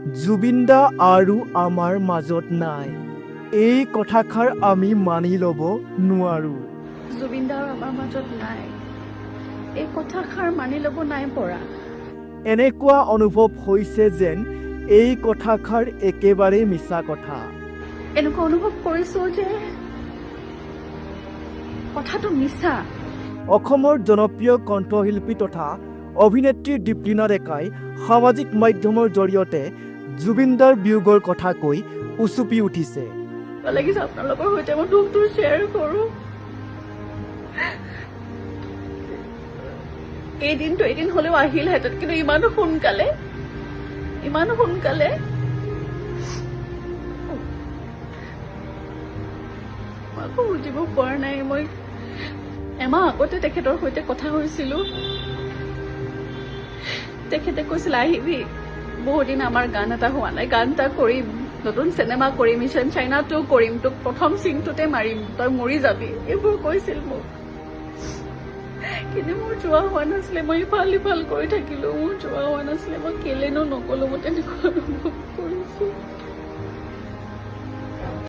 জুবিনদা আৰু আমাৰ মাজত নাই। এই কথাষাৰ আমি মানি ল'ব নোৱাৰোঁ। জুবিন দাৰ আমাৰ মাজত নাই। এই কথাষাৰ মানি ল'ব নাই পৰা। এনেকুৱা অনুভৱ হৈছে যেন এই কথাষাৰ একেবাৰে মিছা কথা। এনেকুৱা অনুভৱ কৰিছো যে কথাটো মিছা। অসমৰ জনপ্ৰিয় কণ্ঠশিল্পী তথা অভিনেত্ৰী দীপলিনা ডেকাই সামাজিক মাধ্যমৰ জৰিয়তে জুবিনদাৰ বিয়োগৰ কথা কৈ উচুপি উঠিছে। লাগিছে আপোনালোকৰ সৈতে মই দুখটো শ্বেয়াৰ কৰোঁ। এই দিনটো এদিন হ'লেও আহিলহেঁতেন, কিন্তু ইমানো সোনকালে, ইমান সোনকালে। একো বুজিব পৰা নাই, মই এমাহ আগতে তেখেতৰ সৈতে কথা হৈছিলো। তেখেতে কৈছিল, আহিবি। বহুত দিন আমাৰ গান এটা হোৱা নাই। গান এটা কৰিম, নতুন চিনেমা কৰিম মিছন চাইনাটো কৰিম, তোক প্ৰথম চিনটোতে মাৰিম, তই মৰি যাবি, এইবোৰ কৈছিল মোক। কিন্তু মোৰ যোৱা হোৱা নাছিলে, মই ইফাল সিফাল কৰি থাকিলোঁ, মোৰ যোৱা হোৱা নাছিলে, মই কেলেনো নকলো মই তেনেকুৱা অনুভৱ কৰিছো।